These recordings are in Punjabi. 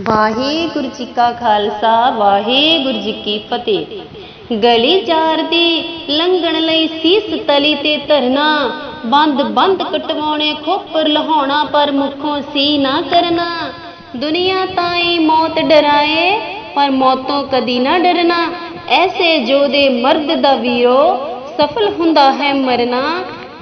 ਵਾਹਿਗੁਰੂ ਜੀ ਕਾ ਖਾਲਸਾ, ਵਾਹਿਗੁਰੂ ਜੀ ਕੀ ਫਤਿਹ। ਗਲੀ ਚਾਰ ਦੀ ਲੰਘਣ ਲਈ ਸੀਸ ਤਲੀ ਤੇ ਧਰਨਾ, ਬੰਦ ਬੰਦ ਕਟਵਾਉਣੇ ਖੋਪਰ ਲਹਾਉਣਾ ਪਰ ਮੁਖੋਂ ਸੀ ਨਾ ਕਰਨਾ ਦੁਨੀਆ ਤਾਈ ਮੌਤ ਡਰਾਏ, ਪਰ ਮੌਤੋਂ ਕਦੀ ਨਾ ਡਰਨਾ। ਐਸੇ ਜੋ ਦੇ ਮਰਦ ਦਾ ਵੀਰੋ, ਸਫਲ ਹੁੰਦਾ ਹੈ ਮਰਨਾ।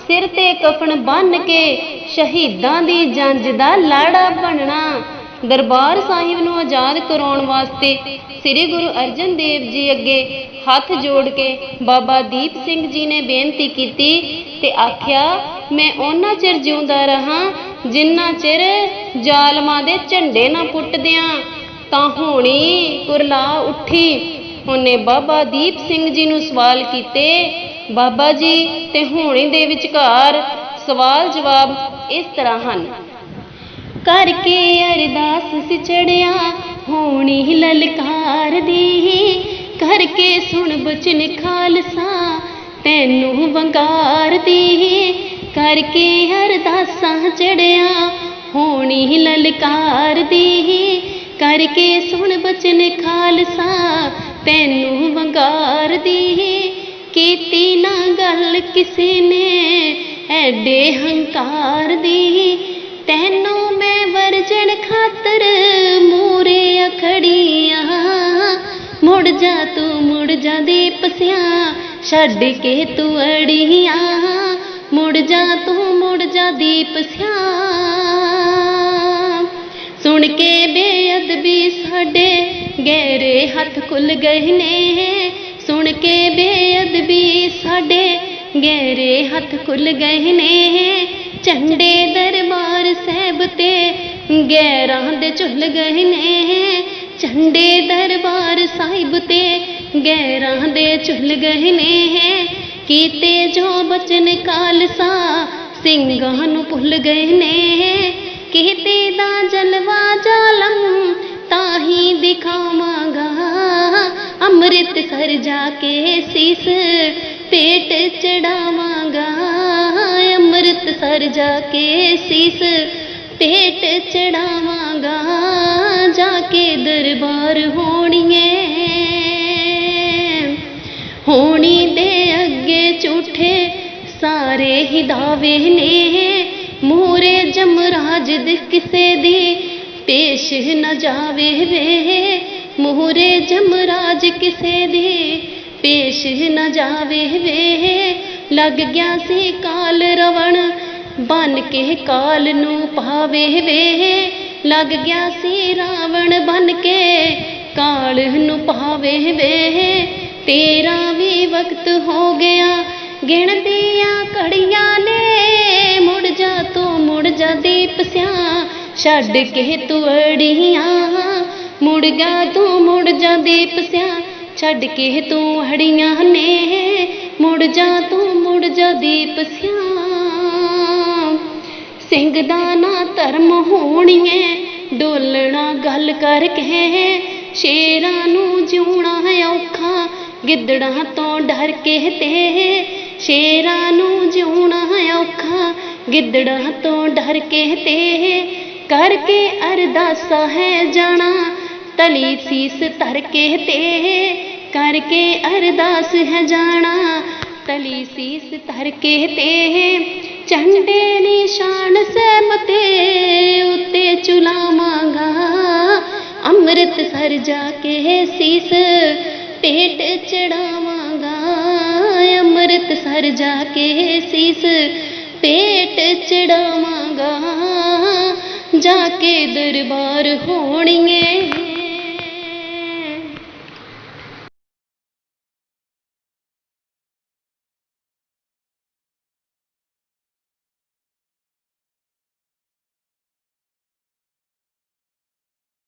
ਸਿਰ ਤੇ ਕਫਨ ਬੰਨ ਕੇ ਸ਼ਹੀਦਾਂ ਦੀ ਜੰਜ ਦਾ ਲਾੜਾ ਬਣਨਾ। ਦਰਬਾਰ ਸਾਹਿਬ ਨੂੰ ਆਜ਼ਾਦ ਕਰਾਉਣ ਵਾਸਤੇ ਸ੍ਰੀ ਗੁਰੂ ਅਰਜਨ ਦੇਵ ਜੀ ਅੱਗੇ ਹੱਥ ਜੋੜ ਕੇ ਬਾਬਾ ਦੀਪ ਸਿੰਘ ਜੀ ਨੇ ਬੇਨਤੀ ਕੀਤੀ ਤੇ ਆਖਿਆ, ਮੈਂ ਉਹਨਾਂ ਚਿਰ ਜਿਉਂਦਾ ਰਹਾ ਜਿੰਨਾ ਚਿਰ ਜ਼ਾਲਮਾਂ ਦੇ ਝੰਡੇ ਨਾ ਪੁੱਟਦਿਆਂ, ਤਾਂ ਹੋਣੀ ਕੁਰਲਾ ਉੱਠੀ। ਉਹਨੇ ਬਾਬਾ ਦੀਪ ਸਿੰਘ ਜੀ ਨੂੰ ਸਵਾਲ ਕੀਤੇ, ਬਾਬਾ ਜੀ, ਤੇ ਹੋਣੀ ਦੇ ਵਿਚਕਾਰ ਸਵਾਲ ਜਵਾਬ ਇਸ ਤਰ੍ਹਾਂ ਹਨ। ਕਰਕੇ ਅਰਦਾਸ ਸਿਚੜਿਆ, ਹੋਣੀ ਲਲਕਾਰ ਦੀ। ਕਰਕੇ ਸੁਣ ਬਚਨ ਖਾਲਸਾ, ਤੈਨੂੰ ਵੰਗਾਰ ਦੀ। ਕਰਕੇ ਅਰਦਾਸਾਂ ਚੜਿਆ, ਹੋਣੀ ਲਲਕਾਰ ਦੀ। ਕਰਕੇ ਸੁਣ ਬਚਨ ਖਾਲਸਾ, ਤੈਨੂੰ ਵੰਗਾਰ ਦੀ। ਕੀਤੀ ਨਾ ਗੱਲ ਕਿਸੇ ਨੇ, ਐਡੇ ਹੰਕਾਰ ਦੀ। ਤੈਨੂੰ ਖਾਤਰ ਮੂਰੇ ਅਖੜੀਆਂ। ਮੁੜ ਜਾ ਤੂੰ, ਮੁੜ ਜਾ ਦੀਪ ਸਿਆ ਛੱਡ ਕੇ ਤੂੰ ਅੜੀਆਂ। ਮੁੜ ਜਾ ਤੂੰ, ਮੁੜ ਜਾ ਦੀਪ ਸਿਆ ਸੁਣ ਕੇ ਬੇਅਦਬੀ ਸਾਡੇ ਗਹਿਰੇ ਹੱਥ ਖੁੱਲ ਗਏ ਨੇ। ਸੁਣ ਕੇ ਬੇਅਦਬੀ ਸਾਡੇ ਗਹਿਰੇ ਹੱਥ ਖੁੱਲ ਗਏ ਨੇ। ਝੰਡੇ ਦਰਬਾਰ ਸਾਹਿਬ ਤੇ ਗੈਰਾਂ ਦੇ ਝੁੱਲ ਗਏ ਨੇ। ਝੰਡੇ ਦਰਬਾਰ ਸਾਹਿਬ ਤੇ ਗੈਰਾਂ ਦੇ ਝੁੱਲ ਗਏ ਨੇ। ਕੀਤੇ ਜੋ ਬਚਨ ਖਾਲਸਾ ਸਿੰਘਾਂ ਨੂੰ ਭੁੱਲ ਗਏ ਨੇ। ਕੀਤੇ ਦਾ ਜਲਵਾ ਜਾਲਮ ਤਾਂ ਹੀ ਦਿਖਾਵਾਂਗਾ। ਅੰਮ੍ਰਿਤ ਸਰ ਜਾ ਕੇ ਸੀਸ ਪੇਟ ਚੜਾਵਾਂਗਾ। ਅੰਮ੍ਰਿਤ ਸਰ ਜਾ ਕੇ ਸੀਸ ਪੇਟ ਚੜਾਵਾਂਗਾ, ਜਾ ਕੇ ਦਰਬਾਰ ਹੋਣੀਏ। ਹੋਣੀ ਦੇ ਅੱਗੇ ਝੂਠੇ ਸਾਰੇ ਹੀ ਦਾਵੇ ਨੇ। ਮੂਰੇ ਜਮਰਾਜ ਦੇ ਕਿਸੇ ਦੀ ਪੇਸ਼ ਨਾ ਜਾਵੇ ਵੇ। ਮੂਰੇ ਜਮਰਾਜ ਕਿਸੇ ਦੀ ਪੇਸ਼ ਨਾ ਜਾਵੇ ਵੇ। ਲੱਗ ਗਿਆ ਸੀ ਕਾਲ ਰਵਣ ਬਨ ਕੇ ਕਾਲ ਨੂੰ ਪਾਵੇ ਵੇ। ਲੱਗ ਗਿਆ ਸੀ ਰਾਵਣ ਬਨ ਕੇ, ਕਾਲ ਨੂੰ ਪਾਵੇ ਵੇ। ਤੇਰਾ ਵੀ ਵਕਤ ਹੋ ਗਿਆ ਗਿਣਦੀਆਂ ਘੜੀਆਂ ਨੇ। ਮੁੜ ਜਾ ਤੂੰ ਮੁੜ ਜਾ ਦੀਪ ਸਿਆ, ਛੱਡ ਕੇ ਤੂੰ ਅੜੀਆਂ। ਮੁੜ ਜਾ ਤੂੰ ਮੁੜ ਜਾ ਦੀਪ ਸਿਆ, ਛੱਡ ਕੇ ਤੂੰ ਹੜੀਆਂ ਨੇ। ਮੁੜ ਜਾ ਤੂੰ ਮੁੜ ਜਾ ਦੀਪ ਸਿਆ। ਸਿੰਘ ਦਾ ਨਾ ਧਰਮ ਹੋਣੀਏ। ਡੋਲਣਾ ਗੱਲ ਕਰ ਕਰਕੇ ਸ਼ੇਰਾਂ ਨੂੰ ਜਿਉਣਾ ਔਖਾ। ਗਿੱਦੜਾਂ ਤੋਂ ਡਰ ਕੇ ਤੇ, ਸ਼ੇਰਾਂ ਨੂੰ ਜਿਉਣਾ ਔਖਾ। ਗਿੱਦੜਾਂ ਤੋਂ ਡਰ ਕੇ ਤੇ, ਕਰਕੇ ਅਰਦਾਸਾ ਹੈ ਜਾਣਾ। ਤਲੀ ਸੀਸ ਧਰ ਕੇ ਤੇ, ਕਰਕੇ ਅਰਦਾਸ ਹੈ ਜਾਣਾ। ਤਲੀ ਸੀਸ ਧਰ ਕੇ ਤੇ ਝੰਡੇ ਨਿਸ਼ਾਨ ਸਹਿਮਤੇ ਉੱਤੇ ਚੁਲਾਵਾਂਗਾ। ਅੰਮ੍ਰਿਤ ਜਾ ਕੇ ਸੀਸ ਪੇਟ ਚੜਾਵਾਂਗਾ। ਅੰਮ੍ਰਿਤਸਰ ਜਾ ਕੇ ਸੀਸ ਪੇਟ ਚੜਾਵਾਂਗਾ। ਜਾ ਕੇ ਦਰਬਾਰ ਹੋਣੀਏ